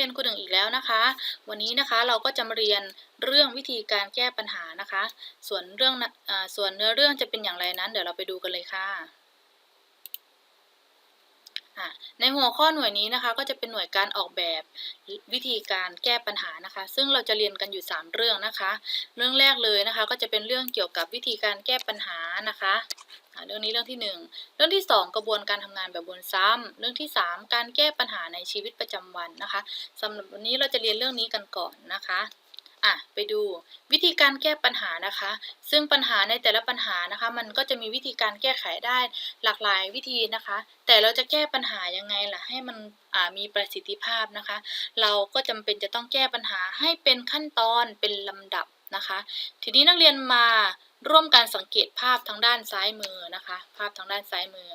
เรียนครูหนึ่งอีกแล้วนะคะ วันนี้นะคะเราก็จะมาเรียนเรื่องวิธีการแก้ปัญหานะคะ ส่วนเรื่องอส่วนเนื้อเรื่องจะเป็นอย่างไรนั้นเดี๋ยวเราไปดูกันเลยค่ะในหัวข้อหน่วยนี้นะคะก็จะเป็นหน่วยการออกแบบวิธีการแก้ปัญหานะคะ ซึ่งเราจะเรียนกันอยู่ 3 เรื่องนะคะ เรื่องแรกเลยนะคะ ก็จะเป็นเรื่องเกี่ยวกับวิธีการแก้ปัญหานะคะ เรื่องนี้เรื่องที่ 1 เรื่องที่ 2 กระบวนการทำงานแบบวนซ้ำเรื่องที่ 3 การแก้ปัญหาในชีวิตประจำวันนะคะสำหรับวันนี้เราจะเรียนเรื่องนี้กันก่อนนะคะอะไปดูวิธีการแก้ปัญหานะคะ ซึ่งปัญหาในแต่ละปัญหานะคะ มันก็จะมีวิธีการแก้ไขได้หลากหลายวิธีนะคะ แต่เราจะแก้ปัญหายังไงล่ะให้มันอ่ามีประสิทธิภาพนะคะ เราก็จำเป็นจะต้องแก้ปัญหาให้เป็นขั้นตอนเป็นลำดับ นะคะ ทีนี้นักเรียนมาร่วมกันสังเกตภาพทางด้านซ้ายมือนะคะ ภาพทางด้านซ้ายมือ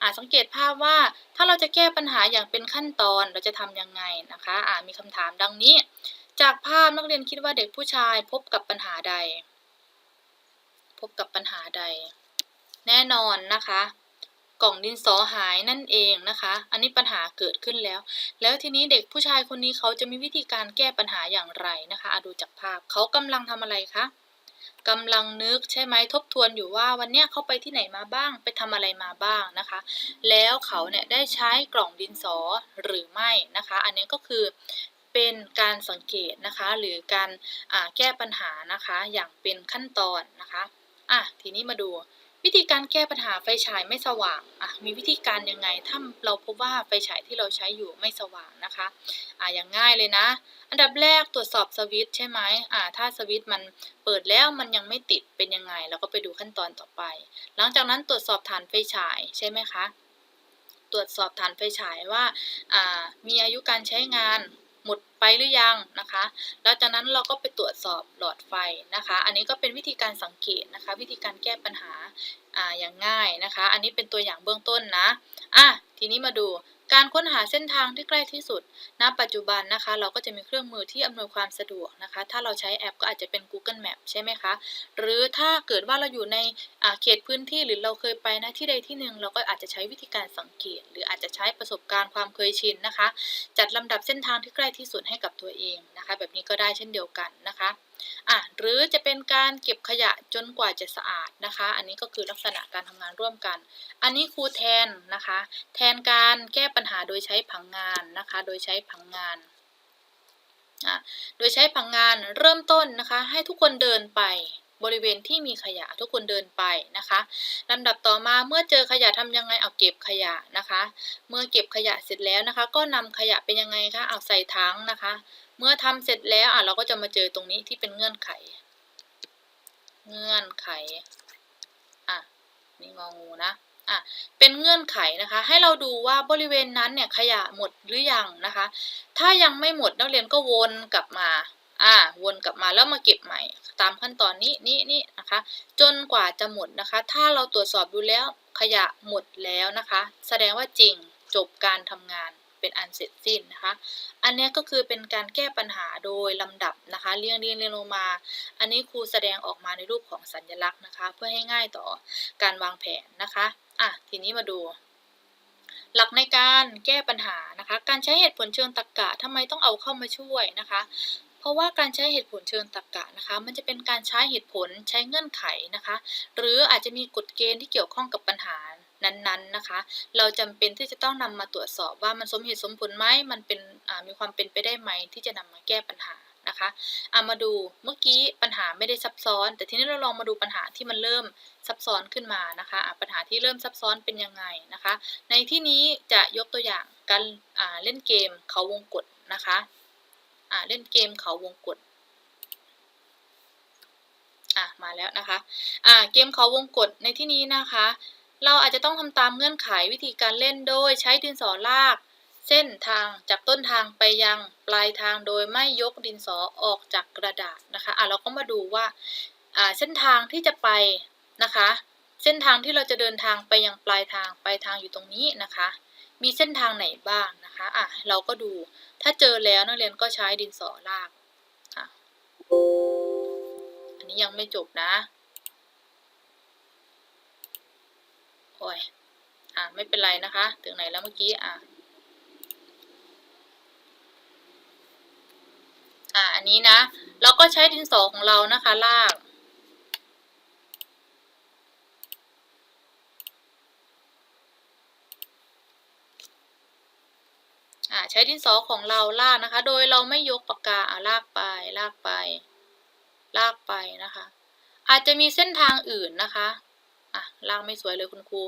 อ่าสังเกตภาพว่าถ้าเราจะแก้ปัญหาอย่างเป็นขั้นตอนเราจะทำยังไงนะคะอ่ามีคำถามดังนี้ จากภาพนักเรียนคิดว่าเด็กผู้ชายพบกับปัญหาใด พบกับปัญหาใด แน่นอนนะคะ กล่องดินสอหายนั่นเองนะคะ อันนี้ปัญหาเกิดขึ้นแล้ว แล้วทีนี้เด็กผู้ชายคนนี้เขาจะมีวิธีการแก้ปัญหาอย่างไรนะคะอะดูจากภาพเขากำลังทำอะไรคะกำลังนึกใช่ไหมทบทวนอยู่ว่าวันเนี้ยเขาไปที่ไหนมาบ้างไปทำอะไรมาบ้างนะคะ แล้วเขาเนี่ยได้ใช้กล่องดินสอหรือไม่นะคะ อันนี้ก็คือเป็นการสังเกตนะคะ หรือการแก้ปัญหานะคะอย่างเป็นขั้นตอนนะคะอะทีนี้มาดู วิธีการแก้ปัญหาไฟฉายไม่สว่างอะมีวิธีการยังไงถ้าเราพบว่าไฟฉายที่เราใช้อยู่ไม่สว่างนะคะอะอย่างง่ายเลยนะ อันดับแรกตรวจสอบสวิตช์ใช่ไหมอ่าถ้าสวิตช์มันเปิดแล้วมันยังไม่ติดเป็นยังไง เราก็ไปดูขั้นตอนต่อไป หลังจากนั้นตรวจสอบฐานไฟฉายใช่ไหมคะตรวจสอบฐานไฟฉายว่าอ่ามีอายุการใช้งาน หมดไปหรือยังนะคะ แล้วจากนั้นเราก็ไปตรวจสอบหลอดไฟนะคะ อันนี้ก็เป็นวิธีการสังเกตนะคะ วิธีการแก้ปัญหาอ่าอย่างง่ายนะคะ อันนี้เป็นตัวอย่างเบื้องต้นนะอะทีนี้มาดู การค้นหาเส้นทางที่ใกล้ที่สุด ณ ปัจจุบันนะคะ เราก็จะมีเครื่องมือที่อำนวยความสะดวกนะคะ ถ้าเราใช้แอปก็อาจจะเป็น Google Map ใช่ไหมคะ หรือถ้าเกิดว่าเราอยู่ในเขตพื้นที่หรือเราเคยไปนะที่ใดที่หนึ่งเราก็อาจจะใช้วิธีการสังเกต หรืออาจจะใช้ประสบการณ์ความเคยชินนะคะ จัดลำดับเส้นทางที่ใกล้ที่สุดให้กับตัวเองนะคะ แบบนี้ก็ได้เช่นเดียวกันนะคะอะ หรือจะเป็นการเก็บขยะจนกว่าจะสะอาดนะคะ อันนี้ก็คือลักษณะการทำงานร่วมกัน อันนี้ครูแทนนะคะ แทนการแก้ปัญหาโดยใช้ผังงานนะคะ โดยใช้ผังงานอะโดยใช้ผังงานเริ่มต้นนะคะ ให้ทุกคนเดินไปบริเวณที่มีขยะทุกคนเดินไปนะคะลำดับต่อมาเมื่อเจอขยะทำยังไงเอาเก็บขยะนะคะ เมื่อเก็บขยะเสร็จแล้วนะคะ ก็นำขยะเป็นยังไงคะเอาใส่ถังนะคะ เมื่อทำเสร็จแล้วอะเราก็จะมาเจอตรงนี้ที่เป็นเงื่อนไข เงื่อนไขอะนี่งองูนะอะเป็นเงื่อนไขนะคะ ให้เราดูว่าบริเวณนั้นเนี่ยขยะหมดหรือยังนะคะ ถ้ายังไม่หมดนักเรียนก็วนกลับมาอ่าวนกลับมาแล้วมาเก็บใหม่ตามขั้นตอนนี้นี่นี่นะคะ จนกว่าจะหมดนะคะ ถ้าเราตรวจสอบดูแล้วขยะหมดแล้วนะคะ แสดงว่าจริงจบการทำงาน เป็นอันเสร็จสิ้นนะคะ อันนี้ก็คือเป็นการแก้ปัญหาโดยลำดับนะคะเรียงเรียงเรียงลงมา อันนี้ครูแสดงออกมาในรูปของสัญลักษณ์นะคะ เพื่อให้ง่ายต่อการวางแผนนะคะอะทีนี้มาดูหลักในการแก้ปัญหานะคะ การใช้เหตุผลเชิงตรรกะทำไมต้องเอาเข้ามาช่วยนะคะ เพราะว่าการใช้เหตุผลเชิงตรรกะนะคะ มันจะเป็นการใช้เหตุผลใช้เงื่อนไขนะคะ หรืออาจจะมีกฎเกณฑ์ที่เกี่ยวข้องกับปัญหา นั้นๆนะคะ เราจำเป็นที่จะต้องนำมาตรวจสอบว่ามันสมเหตุสมผลไหมมันเป็นมีความเป็นไปได้ไหมที่จะนำมาแก้ปัญหานะคะเอามาดูเมื่อกี้ปัญหาไม่ได้ซับซ้อน แต่ทีนี้เราลองมาดูปัญหาที่มันเริ่มซับซ้อนขึ้นมานะคะะปัญหาที่เริ่มซับซ้อนเป็นยังไงนะคะ ในที่นี้จะยกตัวอย่างการเล่นเกมเขาวงกฏนะคะเล่นเกมเขาวงกฏอะมาแล้วนะคะอ่าเกมเขาวงกฏในที่นี้นะคะ เราอาจจะต้องทำตามเงื่อนไขวิธีการเล่นโดยใช้ดินสอลาก เส้นทางจากต้นทางไปยังปลายทางโดยไม่ยกดินสอออกจากกระดาษนะคะอะเราก็มาดูว่าอ่าเส้นทางที่จะไปนะคะ เส้นทางที่เราจะเดินทางไปยังปลายทางปลายทางอยู่ตรงนี้นะคะ มีเส้นทางไหนบ้างนะคะอะเราก็ดูถ้าเจอแล้วนักเรียนก็ใช้ดินสอลากอะอันนี้ยังไม่จบนะ โอ้ยอ่าไม่เป็นไรนะคะ ถึงไหนแล้วเมื่อกี้อ่าอ่าอันนี้นะเราก็ใช้ดินสอของเรานะคะลากอ่าใช้ดินสอของเราลากนะคะ โดยเราไม่ยกปากกาอ่าลากไป ลากไป ลากไปนะคะ อาจจะมีเส้นทางอื่นนะคะ อะลากไม่สวยเลยคุณครู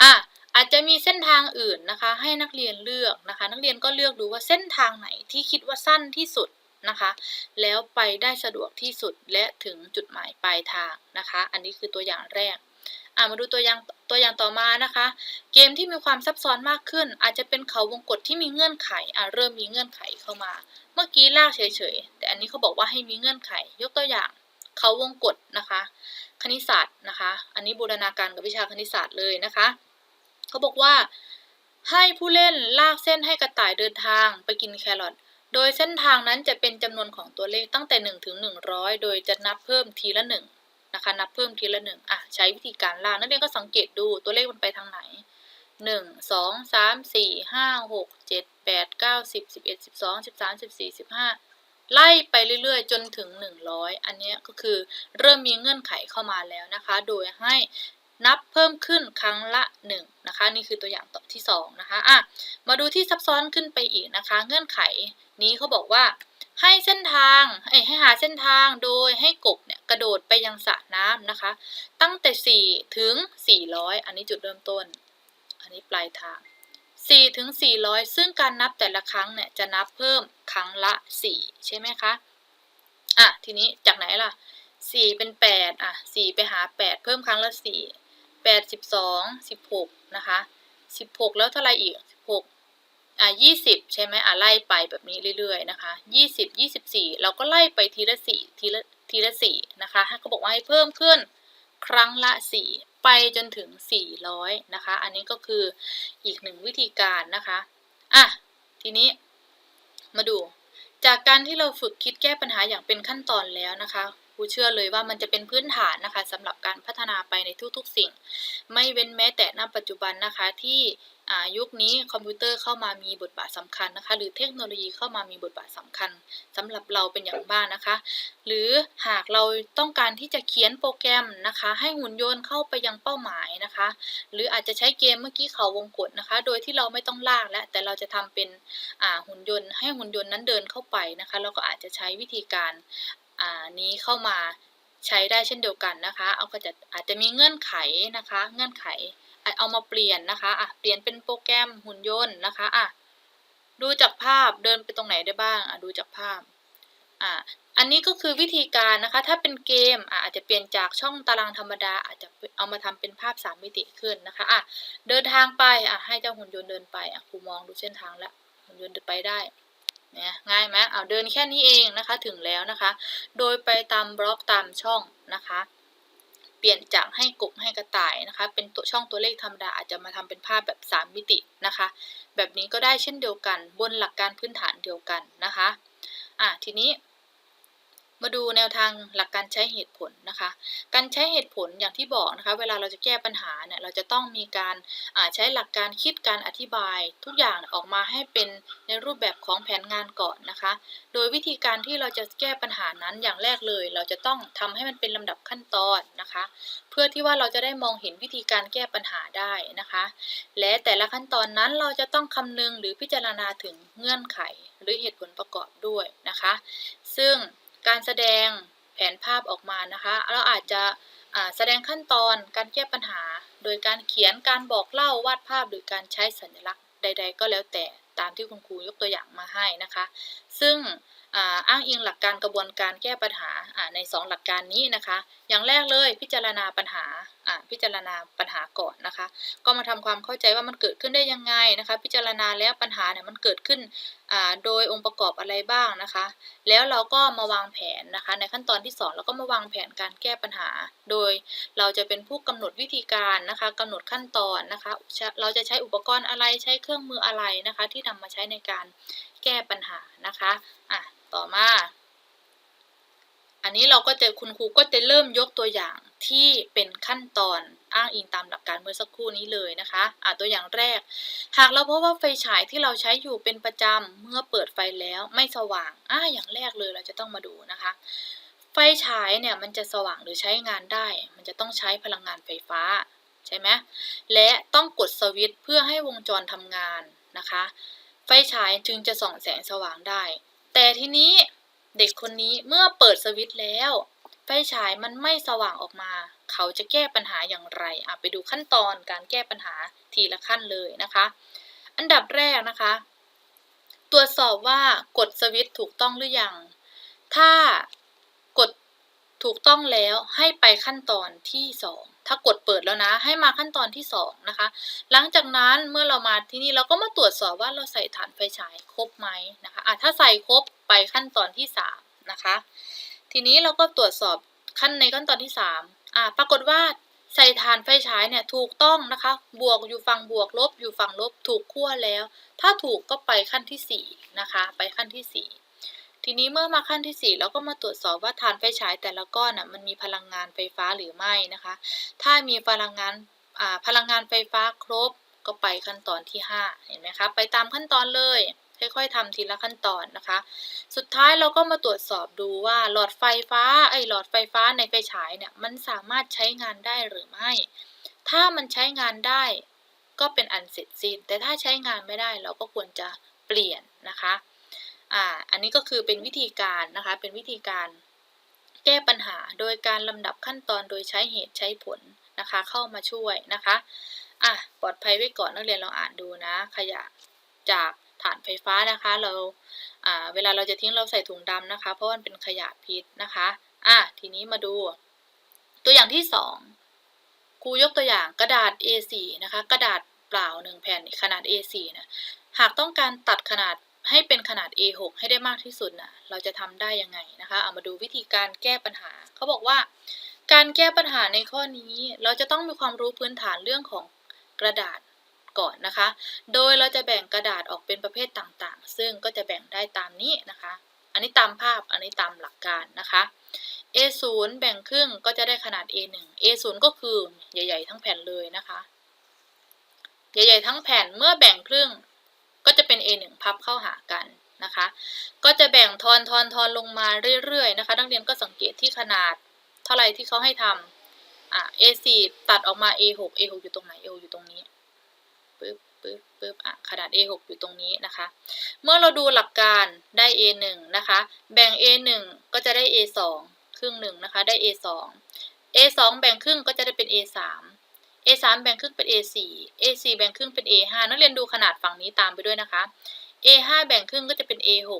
อะอาจจะมีเส้นทางอื่นนะคะ ให้นักเรียนเลือกนะคะ นักเรียนก็เลือกดูว่าเส้นทางไหนที่คิดว่าสั้นที่สุดนะคะ แล้วไปได้สะดวกที่สุดและถึงจุดหมายปลายทางนะคะ อันนี้คือตัวอย่างแรกอะมาดูตัวอย่างตัวอย่างต่อมานะคะ เกมที่มีความซับซ้อนมากขึ้น อาจจะเป็นเขาวงกตที่มีเงื่อนไขอะเริ่มมีเงื่อนไขเข้ามา เมื่อกี้ลากเฉยๆแต่อันนี้เขาบอกว่าให้มีเงื่อนไข ยกตัวอย่าง เขาวงกตนะคะ คณิตศาสตร์นะคะ อันนี้บูรณาการกับวิชาคณิตศาสตร์เลยนะคะเขาบอกว่า ให้ผู้เล่นลากเส้นให้กระต่ายเดินทางไปกินแครอทโดยเส้นทางนั้นจะเป็นจำนวนของตัวเลขตั้งแต่1ถึง100 โดยจะนับเพิ่มทีละ1นะคะนับเพิ่มทีละ1อะใช้วิธีการลากนักเรียนก็สังเกตดูตัวเลขมันไปทางไหน 1 2 3 4 5 6 7 8 9 10 11 12 13 14 15 ไล่ไปเรื่อยๆ จนถึง 100 อันนี้ก็คือเริ่มมีเงื่อนไขเข้ามาแล้วนะคะ โดยให้นับเพิ่มขึ้นครั้งละ 1 นะคะ นี่คือตัวอย่างต่อที่ 2 นะคะอะมาดูที่ซับซ้อนขึ้นไปอีกนะคะ เงื่อนไขนี้เขาบอกว่าให้เส้นทางเอ้ให้หาเส้นทางโดยให้กบเนี่ยกระโดดไปยังสระน้ำนะคะ ตั้งแต่ 4 ถึง 400 อันนี้จุดเริ่มต้น อันนี้ปลายทาง 4ถึง400 ซึ่งการนับแต่ละครั้งเนี่ยจะนับเพิ่มครั้งละ 4 ใช่ไหมคะ อะ ทีนี้จากไหนล่ะ 4 เป็น 8 อะ 4 ไปหา 8 เพิ่มครั้งละ 4 8 12 16 นะคะ 16 แล้วเท่าไหรอีก 16 อะ 20 ใช่ไหมอะ ไล่ไปแบบนี้เรื่อยๆนะคะ 20 24 เราก็ไล่ไปทีละ 4 ทีละทีละ 4 นะคะให้เขาบอกว่าให้เพิ่มขึ้นครั้งละ 4 ไปจนถึง 400 นะคะ อันนี้ก็คืออีกหนึ่งวิธีการนะคะ อะ ทีนี้มาดู จากการที่เราฝึกคิดแก้ปัญหาอย่างเป็นขั้นตอนแล้วนะคะครูเชื่อเลยว่ามันจะเป็นพื้นฐานนะคะสำหรับการพัฒนาไปในทุกๆสิ่ง ไม่เว้นแม้แต่ณปัจจุบันนะคะที่ ยุคนี้คอมพิวเตอร์เข้ามามีบทบาทสำคัญนะคะ หรือเทคโนโลยีเข้ามามีบทบาทสำคัญสำหรับเราเป็นอย่างมากนะคะ หรือหากเราต้องการที่จะเขียนโปรแกรมนะคะ ให้หุ่นยนต์เข้าไปยังเป้าหมายนะคะ หรืออาจจะใช้เกมเมื่อกี้เขาวงกตนะคะ โดยที่เราไม่ต้องลากแล้วแต่เราจะทำเป็นหุ่นยนต์ ให้หุ่นยนต์นั้นเดินเข้าไปนะคะเราก็อาจจะใช้วิธีการนี้เข้ามาใช้ได้เช่นเดียวกันนะคะ เอาก็จะอาจจะมีเงื่อนไขนะคะ เงื่อนไข เอามาเปลี่ยนนะคะอะเปลี่ยนเป็นโปรแกรมหุ่นยนต์นะคะอะดูจากภาพเดินไปตรงไหนได้บ้างอะดูจากภาพอะอันนี้ก็คือวิธีการนะคะ ถ้าเป็นเกมอะอาจจะเปลี่ยนจากช่องตารางธรรมดา อาจจะเอามาทำเป็นภาพสามมิติขึ้นนะคะอะเดินทางไปอะให้เจ้าหุ่นยนต์เดินไปอะครูมองดูเส้นทางแล้วหุ่นยนต์เดินไปได้เนี่ยง่ายไหมเอาเดินแค่นี้เองนะคะถึงแล้วนะคะ โดยไปตามบล็อกตามช่องนะคะ เปลี่ยนจากให้กบให้กระต่ายนะคะ เป็นตัวช่องตัวเลขธรรมดาอาจจะมาทำเป็นภาพแบบ 3 มิตินะคะ แบบนี้ก็ได้เช่นเดียวกันบนหลักการพื้นฐานเดียวกันนะคะอะทีนี้ มาดูแนวทางหลักการใช้เหตุผลนะคะ การใช้เหตุผลอย่างที่บอกนะคะ เวลาเราจะแก้ปัญหาเนี่ยเราจะต้องมีการใช้หลักการคิดการอธิบาย ทุกอย่างออกมาให้เป็นในรูปแบบของแผนงานก่อนนะคะ โดยวิธีการที่เราจะแก้ปัญหานั้นอย่างแรกเลย เราจะต้องทำให้มันเป็นลำดับขั้นตอนนะคะ เพื่อที่ว่าเราจะได้มองเห็นวิธีการแก้ปัญหาได้นะคะ และแต่ละขั้นตอนนั้นเราจะต้องคำนึงหรือพิจารณาถึงเงื่อนไขหรือเหตุผลประกอบด้วยนะคะ ซึ่ง การแสดงแผนภาพออกมานะคะ เราอาจจะแสดงขั้นตอนการแก้ปัญหา โดยการเขียนการบอกเล่าวาดภาพหรือการใช้สัญลักษณ์ใด ๆ ก็แล้วแต่ตามที่คุณครูยกตัวอย่างมาให้นะคะ ซึ่งอ้างอิงหลักการกระบวนการแก้ปัญหาใน 2 หลักการนี้นะคะ อย่างแรกเลยพิจารณาปัญหา พิจารณาปัญหาก่อนนะคะ ก็มาทำความเข้าใจว่ามันเกิดขึ้นได้ยังไงนะคะ พิจารณาแล้วปัญหาเนี่ยมันเกิดขึ้นโดยองค์ประกอบอะไรบ้างนะคะ แล้วเราก็มาวางแผนนะคะ ในขั้นตอนที่ 2 เราก็มาวางแผนการแก้ปัญหา โดยเราจะเป็นผู้กำหนดวิธีการนะคะกำหนดขั้นตอนนะคะ เราจะใช้อุปกรณ์อะไรใช้เครื่องมืออะไรนะคะ ที่นำมาใช้ในการแก้ปัญหานะคะอะต่อมา อันนี้เราก็จะคุณครูก็จะเริ่มยกตัวอย่างที่เป็นขั้นตอนอ้างอิงตามหลักการเมื่อสักครู่นี้เลยนะคะอ่าตัวอย่างแรก หากเราพบว่าไฟฉายที่เราใช้อยู่เป็นประจำเมื่อเปิดไฟแล้วไม่สว่างอ่าอย่างแรกเลยเราจะต้องมาดูนะคะ ไฟฉายเนี่ยมันจะสว่างหรือใช้งานได้ มันจะต้องใช้พลังงานไฟฟ้าใช่ไหมและต้องกดสวิตช์เพื่อให้วงจรทำงานนะคะ ไฟฉายจึงจะส่องแสงสว่างได้ แต่ทีนี้ เด็กคนนี้เมื่อเปิดสวิตช์แล้ว ไฟฉายมันไม่สว่างออกมา เขาจะแก้ปัญหาอย่างไรอะไปดูขั้นตอนการแก้ปัญหาทีละขั้นเลยนะคะ อันดับแรกนะคะ ตรวจสอบว่ากดสวิตช์ถูกต้องหรือยัง ถ้า ถูกต้องแล้วให้ไปขั้นตอนที่ 2 ถ้ากดเปิดแล้วนะ ให้มาขั้นตอนที่ 2 นะคะ หลังจากนั้นเมื่อเรามาที่นี่เราก็มาตรวจสอบว่าเราใส่ฐานไฟฉายครบไหมนะคะอะถ้าใส่ครบไปขั้นตอนที่ 3 นะคะ ทีนี้เราก็ตรวจสอบขั้นในขั้นตอนที่3อ่าปรากฏว่าใส่ฐานไฟฉายเนี่ยถูกต้องนะคะ บวกอยู่ฝั่งบวกลบอยู่ฝั่งลบถูกขั้วแล้ว ถ้าถูกก็ไปขั้นที่4นะคะ ไปขั้นที่4 ทีนี้เมื่อมาขั้นที่ 4 เราก็มาตรวจสอบว่าฐานไฟฉายแต่ละก้อนน่ะมันมีพลังงานไฟฟ้าหรือไม่นะคะ ถ้ามีพลังงานพลังงานไฟฟ้าครบก็ไปขั้นตอนที่ 5 เห็นไหมคะ ไปตามขั้นตอนเลย ค่อยๆทำทีละขั้นตอนนะคะ สุดท้ายเราก็มาตรวจสอบดูว่าหลอดไฟฟ้าไอหลอดไฟฟ้าในไฟฉายเนี่ยมันสามารถใช้งานได้หรือไม่ ถ้ามันใช้งานได้ก็เป็นอันเสร็จสิ้น แต่ถ้าใช้งานไม่ได้เราก็ควรจะเปลี่ยนนะคะ อ่าอันนี้ก็คือเป็นวิธีการนะคะ เป็นวิธีการแก้ปัญหาโดยการลำดับขั้นตอนโดยใช้เหตุใช้ผลนะคะ เข้ามาช่วยนะคะอะปลอดภัยไว้ก่อนนักเรียนลองอ่านดูนะ ขยะจากฐานไฟฟ้านะคะเราอ่าเวลาเราจะทิ้งเราใส่ถุงดำนะคะ เพราะมันเป็นขยะพิษนะคะอะทีนี้มาดู ตัวอย่างที่สองครูยกตัวอย่างกระดาษ A4 นะคะ กระดาษเปล่าหนึ่งแผ่นขนาด A4 นะหากต้องการตัดขนาด ให้เป็นขนาด A6 ให้ได้มากที่สุดนะเราจะทำได้ยังไงนะคะ เอามาดูวิธีการแก้ปัญหา เขาบอกว่า การแก้ปัญหาในข้อนี้ เราจะต้องมีความรู้พื้นฐานเรื่องของกระดาษก่อนนะคะ โดยเราจะแบ่งกระดาษออกเป็นประเภทต่างๆ ซึ่งก็จะแบ่งได้ตามนี้นะคะ อันนี้ตามภาพ อันนี้ตามหลักการนะคะ A0 แบ่งครึ่งก็จะได้ขนาด A1 A0 ก็คือใหญ่ ๆ ทั้งแผ่นเลยนะคะ ใหญ่ ๆ ทั้งแผ่น เมื่อแบ่งครึ่ง ก็จะเป็น A1 พับเข้าหากันนะคะ ก็จะแบ่งทอนทอนทอนลงมาเรื่อยๆนะคะ นักเรียนก็สังเกตที่ขนาดเท่าไรที่เขาให้ทำอะ A4 ตัดออกมา A6 A6 อยู่ตรงไหน A อยู่ตรงนี้ปึ๊บปึ๊บปึ๊บอะขนาด A6 อยู่ตรงนี้นะคะ เมื่อเราดูหลักการได้ A1 นะคะ แบ่ง A1 ก็จะได้ A2 ครึ่งหนึ่งนะคะ ได้ A2 A2 แบ่งครึ่งก็จะได้เป็น A3 A3 แบ่งครึ่งเป็น A4 A4 แบ่งครึ่งเป็น A5 นักเรียนดูขนาดฝั่งนี้ตามไปด้วยนะคะ A5 แบ่งครึ่งก็จะเป็น A6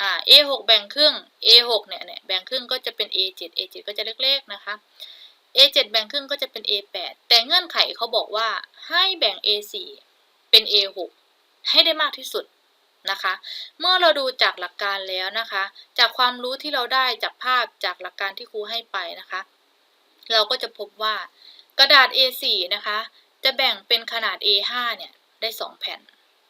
อ่า A6 แบ่งครึ่ง A6 เนี่ยเนี่ยแบ่งครึ่งก็จะเป็น A7 A7 ก็จะเล็กๆนะคะ A7 แบ่งครึ่งก็จะเป็น A8 แต่เงื่อนไขเขาบอกว่าให้แบ่ง A4 เป็น A6 ให้ได้มากที่สุดนะคะ เมื่อเราดูจากหลักการแล้วนะคะ จากความรู้ที่เราได้จากภาพจากหลักการที่ครูให้ไปนะคะ เราก็จะพบว่า กระดาษ A4 นะคะ จะแบ่งเป็นขนาด A5 เนี่ยได้ 2 แผ่น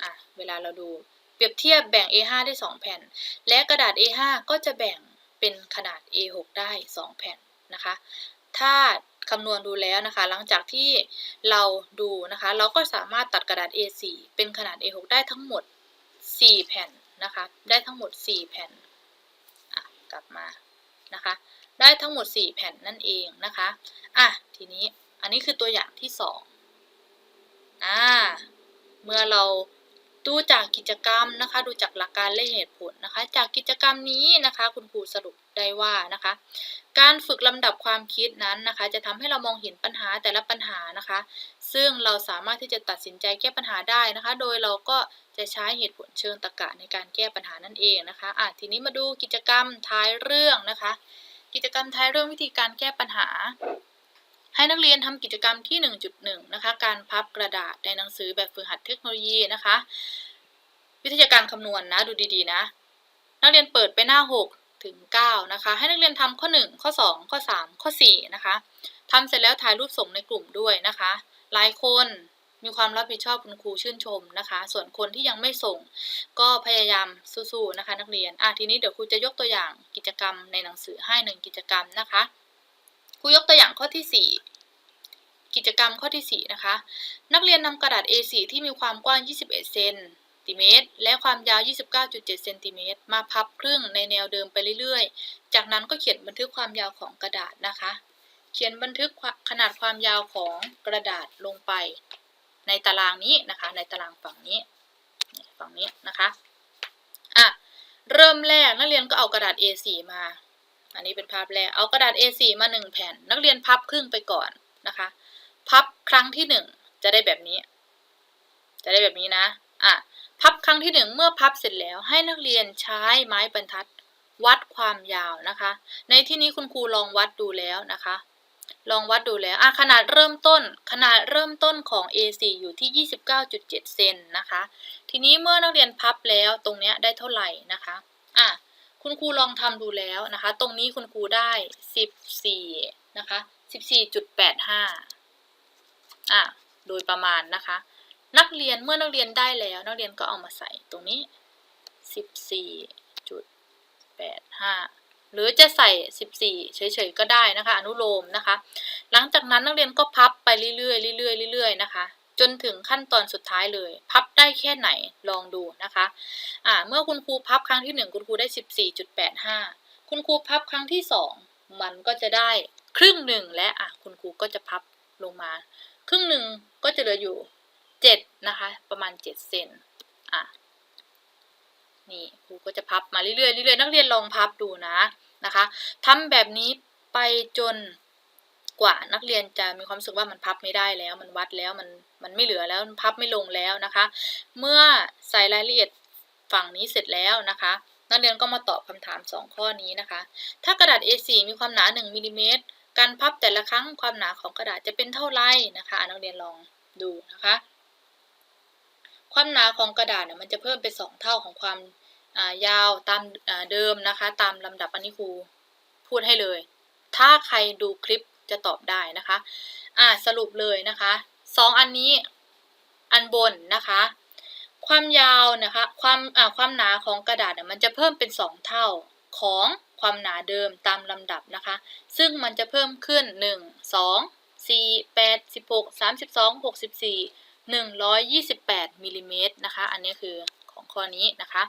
อะเวลาเราดูเปรียบเทียบแบ่ง A5 ได้ 2 แผ่น และกระดาษ A5 ก็จะแบ่งเป็นขนาด A6 ได้ 2 แผ่นนะคะ ถ้าคำนวณดูแล้วนะคะ หลังจากที่เราดูนะคะ เราก็สามารถตัดกระดาษ A4 เป็นขนาด A6 ได้ทั้งหมด 4 แผ่นนะคะ ได้ทั้งหมด 4 แผ่นกลับมานะคะ ได้ทั้งหมด 4 แผ่นนั่นเองนะคะ อะ ทีนี้ อันนี้คือตัวอย่างที่2อ่าเมื่อเราดูจากกิจกรรมนะคะ ดูจากหลักการและเหตุผลนะคะ จากกิจกรรมนี้นะคะ คุณครูสรุปได้ว่านะคะ การฝึกลำดับความคิดนั้นนะคะ จะทำให้เรามองเห็นปัญหาแต่ละปัญหานะคะ ซึ่งเราสามารถที่จะตัดสินใจแก้ปัญหาได้นะคะ โดยเราก็จะใช้เหตุผลเชิงตรรกะในการแก้ปัญหานั่นเองนะคะอะทีนี้มาดูกิจกรรมท้ายเรื่องนะคะ กิจกรรมท้ายเรื่องวิธีการแก้ปัญหา ให้นักเรียนทำกิจกรรมที่ 1.1 นะคะ การพับกระดาษในหนังสือแบบฝึกหัดเทคโนโลยีนะคะ วิทยาการคำนวณนะดูดีๆนะ นักเรียนเปิดไปหน้า 6 ถึง 9 นะคะ ให้นักเรียนทำข้อ 1 ข้อ 2 ข้อ 3 ข้อ 4 นะคะทำเสร็จแล้วถ่ายรูปส่งในกลุ่มด้วยนะคะ หลายคนมีความรับผิดชอบคุณครูชื่นชมนะคะ ส่วนคนที่ยังไม่ส่งก็พยายามสู้ๆนะคะ นักเรียนอะทีนี้เดี๋ยวครูจะยกตัวอย่างกิจกรรมในหนังสือให้หนึ่งกิจกรรมนะคะ ครูยกตัวอย่างข้อที่สี่กิจกรรมข้อที่สี่นะคะ นักเรียนนำกระดาษ A4 ที่มีความกว้าง 21 เซนติเมตร และความยาว 29.7 เซนติเมตร มาพับครึ่งในแนวเดิมไปเรื่อยๆ จากนั้นก็เขียนบันทึกความยาวของกระดาษนะคะ เขียนบันทึกขนาดความยาวของกระดาษลงไป ในตารางนี้นะคะ ในตารางฝั่งนี้ ฝั่งนี้นะคะ อะ เริ่มแรกนักเรียนก็เอากระดาษ A4 มา อันนี้เป็นภาพแรก เอากระดาษ A4 มาหนึ่งแผ่น นักเรียนพับครึ่งไปก่อนนะคะ พับครั้งที่หนึ่งจะได้แบบนี้ จะได้แบบนี้นะ อะ พับครั้งที่หนึ่งเมื่อพับเสร็จแล้ว ให้นักเรียนใช้ไม้บรรทัดวัดความยาวนะคะ ในที่นี้คุณครูลองวัดดูแล้วนะคะ ลองวัดดูแล้ว อะ ขนาดเริ่มต้น ขนาดเริ่มต้นของ A4 อยู่ที่ 29.7 เซนนะคะ ทีนี้เมื่อนักเรียนพับแล้วตรงเนี้ยได้เท่าไหร่นะคะ อะ คุณครูลองทำดูแล้วนะคะ ตรงนี้คุณครูได้ 14 นะคะ 14.85 อะ โดยประมาณนะคะ นักเรียนเมื่อนักเรียนได้แล้ว นักเรียนก็เอามาใส่ตรงนี้ 14.85 หรือจะใส่ 14 เฉยๆก็ได้นะคะ อนุโลมนะคะ หลังจากนั้นนักเรียนก็พับไปเรื่อยๆเรื่อยๆเรื่อยๆนะคะ จนถึงขั้นตอนสุดท้ายเลย พับได้แค่ไหนลองดูนะคะอ่าเมื่อคุณครูพับครั้งที่ 1 คุณครูได้ 14.85 คุณครูพับครั้งที่ 2 มันก็จะได้ครึ่งหนึ่งและอะคุณครูก็จะพับลงมา ครึ่งหนึ่งก็จะเหลืออยู่ 7 นะคะ ประมาณ 7 เซนอะนี่ครูก็จะพับมาเรื่อยๆเรื่อยๆนักเรียนลองพับดูนะนะคะทำแบบนี้ไปจน กว่านักเรียนจะมีความรู้สึกว่ามันพับไม่ได้แล้ว มันวัดแล้วมันมันไม่เหลือแล้วมันพับไม่ลงแล้วนะคะ เมื่อใส่รายละเอียดฝั่งนี้เสร็จแล้วนะคะ นักเรียนก็มาตอบคำถาม 2 ข้อนี้นะคะ ถ้ากระดาษ A4 มีความหนา 1มิลิเมตรการพับแต่ละครั้งความหนาของกระดาษจะเป็นเท่าไรนะคะนักเรียนลองดูนะคะ ความหนาของกระดาษเนี่ยมันจะเพิ่มเป็น 2 เท่าของความายาวตามเดิมนะคะ ตามลำดับอันนี้ครูพูดให้เลย ถ้าใครดูคลิป จะตอบได้นะคะ อ่าสรุปเลยนะคะสองอันนี้อันบนนะคะ ความยาวนะคะความอ่าความหนาของกระดาษมันจะเพิ่มเป็น 2 เท่าของความหนาเดิมตามลำดับนะคะ ซึ่งมันจะเพิ่มขึ้น 1 2 4 8 16 32 64 128มิลลิเมตรนะคะ อันนี้คือของข้อนี้นะคะ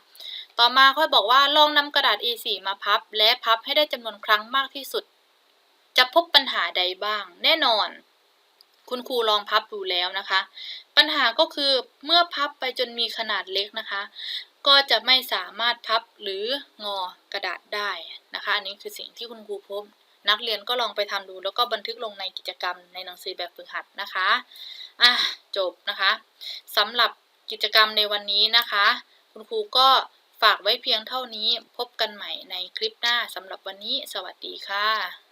ต่อมาค่อยบอกว่าลองนำกระดาษ A4 มาพับ และพับให้ได้จำนวนครั้งมากที่สุด จะพบปัญหาใดบ้าง แน่นอน คุณครูลองพับดูแล้วนะคะ ปัญหาก็คือเมื่อพับไปจนมีขนาดเล็กนะคะ ก็จะไม่สามารถพับหรืองอกระดาษได้นะคะ อันนี้คือสิ่งที่คุณครูพบ นักเรียนก็ลองไปทำดู แล้วก็บันทึกลงในกิจกรรมในหนังสือแบบฝึกหัดนะคะอะจบนะคะสำหรับกิจกรรมในวันนี้นะคะ คุณครูก็ฝากไว้เพียงเท่านี้ พบกันใหม่ในคลิปหน้าสำหรับวันนี้ สวัสดีค่ะ